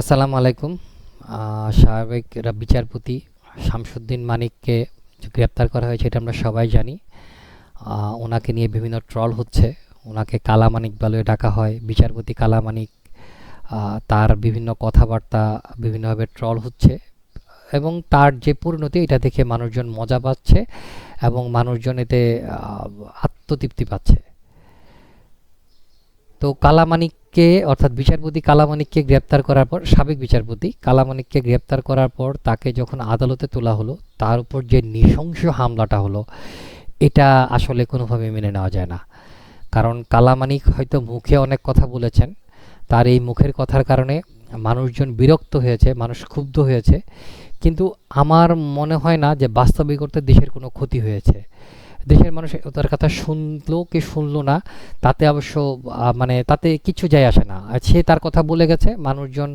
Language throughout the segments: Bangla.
আসসালামু আলাইকুম। সাবেক বিচারপতি শামসুদ্দিন মানিককে গ্রেপ্তার করা হয়েছে এটা আমরা সবাই জানি। ওনাকে নিয়ে বিভিন্ন ট্রল হচ্ছে। ওনাকে কালামানিক বলে ডাকা হয়। বিচারপতি কালামানিক তার বিভিন্ন কথাবার্তা বিভিন্নভাবে ট্রল হচ্ছে এবং তার যে পরিণতি এটা দেখে মানুষজন মজা পাচ্ছে এবং মানুষজন এতে আত্মতৃপ্তি পাচ্ছে। তো কালামানিককে অর্থাৎ বিচারপতি কালামানিককে গ্রেপ্তার করার পর, সাবেক বিচারপতি কালামানিককে গ্রেপ্তার করার পর তাকে যখন আদালতে তোলা হলো, তার উপর যে নৃশংস হামলাটা হলো, এটা আসলে কোনোভাবে মেনে নেওয়া যায় না। কারণ কালামানিক হয়তো মুখে অনেক কথা বলেছেন, তার এই মুখের কথার কারণে মানুষজন বিরক্ত হয়েছে, মানুষ ক্ষুব্ধ হয়েছে। কিন্তু আমার মনে হয় না যে বাস্তবিক অর্থে দেশের কোনো ক্ষতি হয়েছে। দেশের মানুষ তার কথা শুনলো কি শুনলো না, তাতে অবশ্য মানে তাতে কিছু যায় আসে না। সে তার কথা বলে গেছে, মানুষজন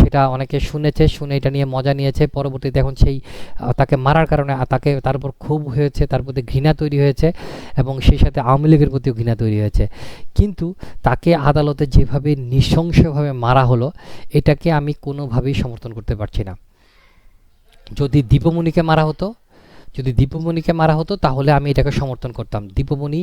সেটা অনেকে শুনেছে, শুনে এটা নিয়ে মজা নিয়েছে। পরবর্তীতে এখন সেই তাকে মারার কারণে তাকে তার উপর ক্ষোভ হয়েছে, তার প্রতি ঘৃণা তৈরি হয়েছে এবং সেই সাথে আওয়ামী লীগের প্রতিও ঘৃণা তৈরি হয়েছে। কিন্তু তাকে আদালতে যেভাবে নৃশংসভাবে মারা হলো, এটাকে আমি কোনোভাবেই সমর্থন করতে পারছি না। যদি দীপমণিকে মারা হতো যদি দীপমণিকে মারা হতো, তাহলে আমি এটাকে সমর্থন করতাম। দীপমণি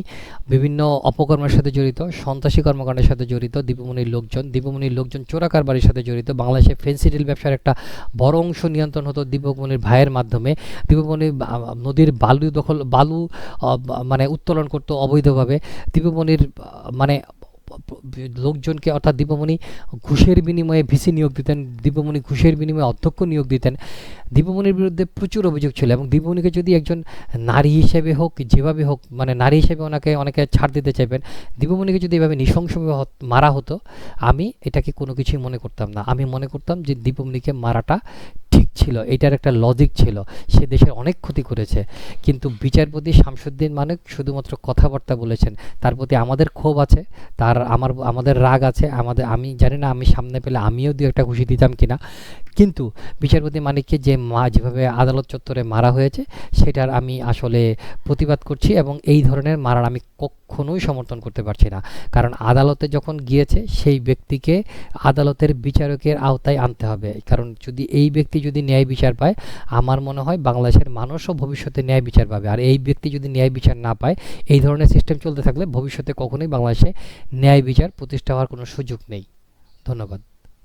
বিভিন্ন অপকর্মের সাথে জড়িত, সন্ত্রাসী কর্মকাণ্ডের সাথে জড়িত, দীপমণির লোকজন দীপমণির লোকজন চোরাকারবারির সাথে জড়িত। বাংলাদেশে ফেন্সিডিল ব্যবসার একটা বড় অংশ নিয়ন্ত্রণ হতো দীপমণির ভাইয়ের মাধ্যমে। দীপমণি নদীর বালু দখল, বালু মানে উত্তোলন করতো অবৈধভাবে। দীপমণির মানে লোকজনকে অর্থাৎ দীপমণি ঘুষের বিনিময়ে ভিসি নিয়োগ দিতেন, দীপমণি ঘুষের বিনিময়ে অধ্যক্ষ নিয়োগ দিতেন। দীপমণির বিরুদ্ধে প্রচুর অভিযোগ ছিল এবং দীপমণিকে যদি একজন নারী হিসেবে হোক, যেভাবে হোক মানে নারী হিসেবে ওনাকে অনেকে ছাড় দিতে চাইবেন, দীপমণিকে যদি এভাবে নৃশংসভাবে মারা হতো, আমি এটাকে কোনো কিছুই মনে করতাম না। আমি মনে করতাম যে দীপমণিকে মারাটা ঠিক ছিল, এটার একটা লজিক ছিল, সে দেশের অনেক ক্ষতি করেছে। কিন্তু বিচারপতি শামসুদ্দিন মানিক শুধুমাত্র কথাবার্তা বলেছেন, তার প্রতি আমাদের ক্ষোভ আছে, তার আমার, আমাদের রাগ আছে, আমাদের, আমি জানি না, আমি সামনে পেলে আমিও দু একটা খুশি দিতাম কিনা। কিন্তু বিচারপতি মানিককে যে মা, যেভাবে আদালত চত্বরে মারা হয়েছে, সেটার আমি আসলে প্রতিবাদ করছি এবং এই ধরনের মারার আমি কখনোই সমর্থন করতে পারছি না। কারণ আদালতে যখন গিয়েছে, সেই ব্যক্তিকে আদালতের বিচারকের আওতায় আনতে হবে। কারণ যদি এই ব্যক্তি যদি ন্যায় বিচার পায়, আমার মনে হয় বাংলাদেশের মানুষও ভবিষ্যতে ন্যায় বিচার পাবে। আর এই ব্যক্তি যদি ন্যায় বিচার না পায়, এই ধরনের সিস্টেম চলতে থাকলে ভবিষ্যতে কখনোই বাংলাদেশে ন্যায় বিচার প্রতিষ্ঠা হওয়ার কোনো সুযোগ নেই। ধন্যবাদ।